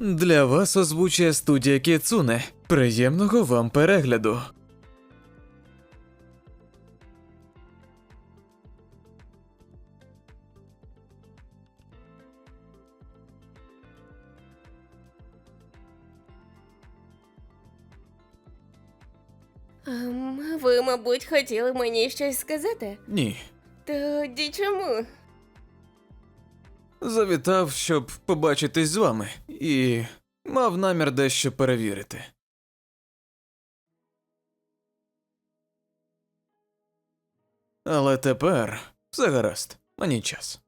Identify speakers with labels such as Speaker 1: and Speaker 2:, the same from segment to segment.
Speaker 1: Для вас озвучує студія Кіцуне. Приємного вам перегляду.
Speaker 2: Ем, ви, мабуть, хотіли мені щось сказати?
Speaker 1: Ні.
Speaker 2: Тоді чому?
Speaker 1: Завітав, щоб побачитись з вами, і мав намір дещо перевірити. Але тепер все гаразд, мені час.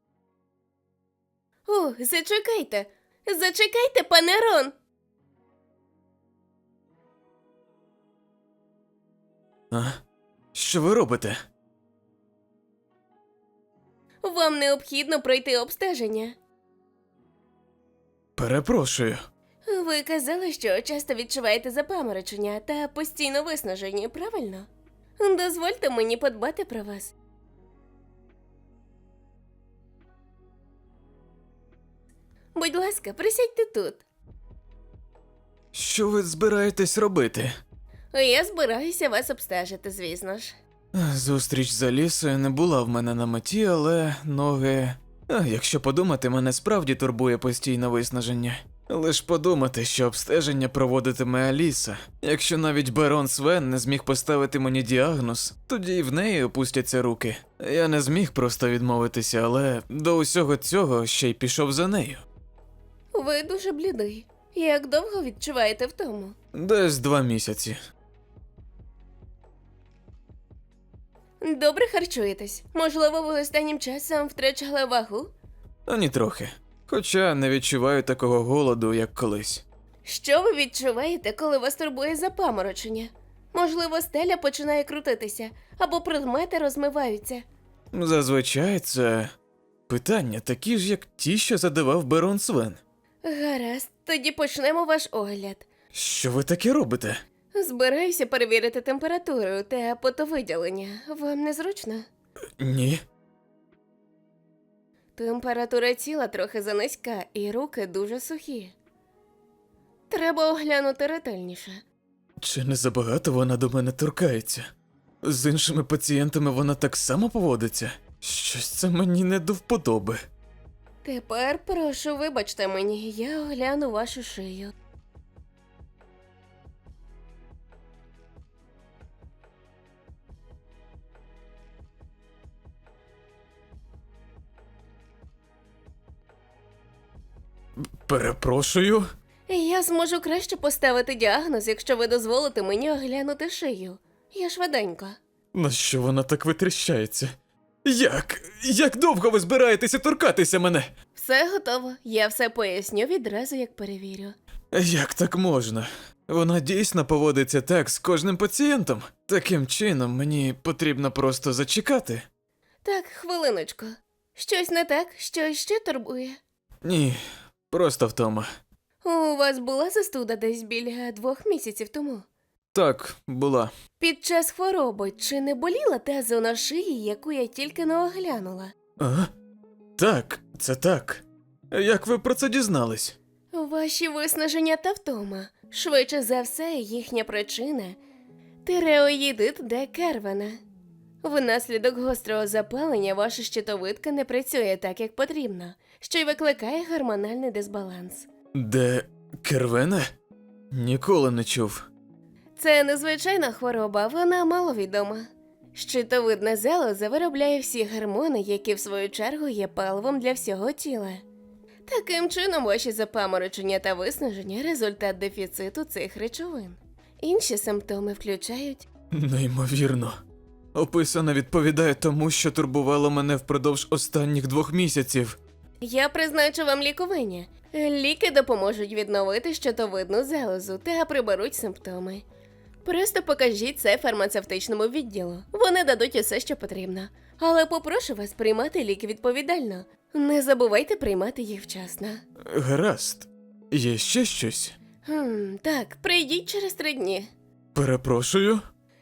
Speaker 2: О, зачекайте. Зачекайте, пане Рон.
Speaker 1: А? Що ви робите?
Speaker 2: Вам необхідно пройти обстеження.
Speaker 1: Перепрошую.
Speaker 2: Ви казали, що часто відчуваєте запаморочення та постійно виснажені, правильно? Дозвольте мені подбати про вас. Будь ласка, присядьте тут.
Speaker 1: Що ви збираєтесь робити?
Speaker 2: Я збираюся вас обстежити, звісно ж.
Speaker 1: Зустріч з Алісою не була в мене на меті, але ноги. А якщо подумати, мене справді турбує постійне виснаження. Лиш подумати, що обстеження проводитиме Аліса. Якщо навіть барон Свен не зміг поставити мені діагноз, тоді і в неї опустяться руки. Я не зміг просто відмовитися, але до усього цього ще й пішов за нею.
Speaker 2: Ви дуже блідий. Як довго відчуваєте втому?
Speaker 1: Десь два місяці.
Speaker 2: Добре харчуєтесь. Можливо, ви останнім часом втрачали вагу?
Speaker 1: Ані трохи. Хоча не відчуваю такого голоду, як колись.
Speaker 2: Що ви відчуваєте, коли вас турбує запаморочення? Можливо, стеля починає крутитися, або предмети розмиваються.
Speaker 1: Зазвичай це питання такі ж, як ті, що задавав Берон Свен.
Speaker 2: Гаразд, тоді почнемо ваш огляд.
Speaker 1: Що ви таке робите?
Speaker 2: Збираюся перевірити температуру та потовиділення. Вам незручно?
Speaker 1: Ні.
Speaker 2: Температура тіла трохи занизька, і руки дуже сухі. Треба оглянути ретельніше.
Speaker 1: Чи не забагато вона до мене торкається? З іншими пацієнтами вона так само поводиться. Щось це мені не до вподоби.
Speaker 2: Тепер прошу, вибачте мені, я огляну вашу шию.
Speaker 1: Перепрошую.
Speaker 2: Я зможу краще поставити діагноз, якщо ви дозволите мені оглянути шию. Я швиденько.
Speaker 1: На що вона так витріщається? Як? Як довго ви збираєтеся торкатися мене?
Speaker 2: Все готово. Я все поясню відразу, як перевірю.
Speaker 1: Як так можна? Вона дійсно поводиться так з кожним пацієнтом. Таким чином мені потрібно просто зачекати.
Speaker 2: Так, хвилиночку. Щось не так, що ще турбує.
Speaker 1: Ні, просто втома.
Speaker 2: У вас була застуда десь біля двох місяців тому.
Speaker 1: Так, була.
Speaker 2: Під час хвороби чи не боліла та зона шиї, яку я тільки не оглянула?
Speaker 1: А? Так, це так. Як ви про це дізнались?
Speaker 2: Ваші виснаження та втома. Швидше за все, їхня причина тиреоїдит де Кервена. Внаслідок гострого запалення ваша щитовидка не працює так, як потрібно, що й викликає гормональний дисбаланс.
Speaker 1: Де Кервене? Ніколи не чув.
Speaker 2: Це незвичайна хвороба, вона маловідома. Щитовидна залоза виробляє всі гормони, які в свою чергу є паливом для всього тіла. Таким чином, ваші запаморочення та виснаження результат дефіциту цих речовин. Інші симптоми включають
Speaker 1: Неймовірно. Описано відповідає тому, що турбувало мене впродовж останніх двох місяців.
Speaker 2: Я призначу вам лікування. Ліки допоможуть відновити щитовидну залозу та приберуть симптоми. Просто покажіть це фармацевтичному відділу. Вони дадуть усе, що потрібно. Але попрошу вас приймати ліки відповідально. Не забувайте приймати їх вчасно.
Speaker 1: Гаразд. Є ще щось?
Speaker 2: Хм, так, прийдіть через три дні.
Speaker 1: Перепрошую.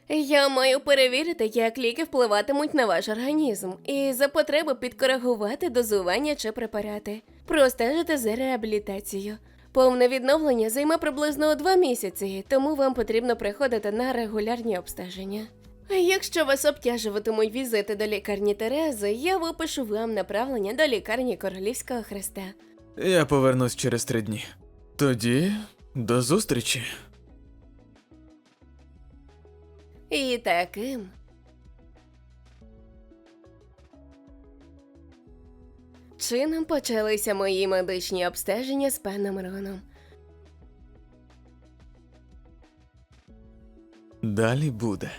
Speaker 2: Я маю перевірити, як ліки впливатимуть на ваш організм, і за потреби підкоригувати дозування чи препарати, простежити за реабілітацією. Повне відновлення займе приблизно два місяці, тому вам потрібно приходити на регулярні обстеження. Якщо вас обтяжуватимуть візити до лікарні Терези, я випишу вам направлення до лікарні Королівського Хреста.
Speaker 1: Я повернусь через три дні. Тоді до зустрічі.
Speaker 2: І таким. Чином почалися мої медичні обстеження з паном Роном.
Speaker 1: Далі буде.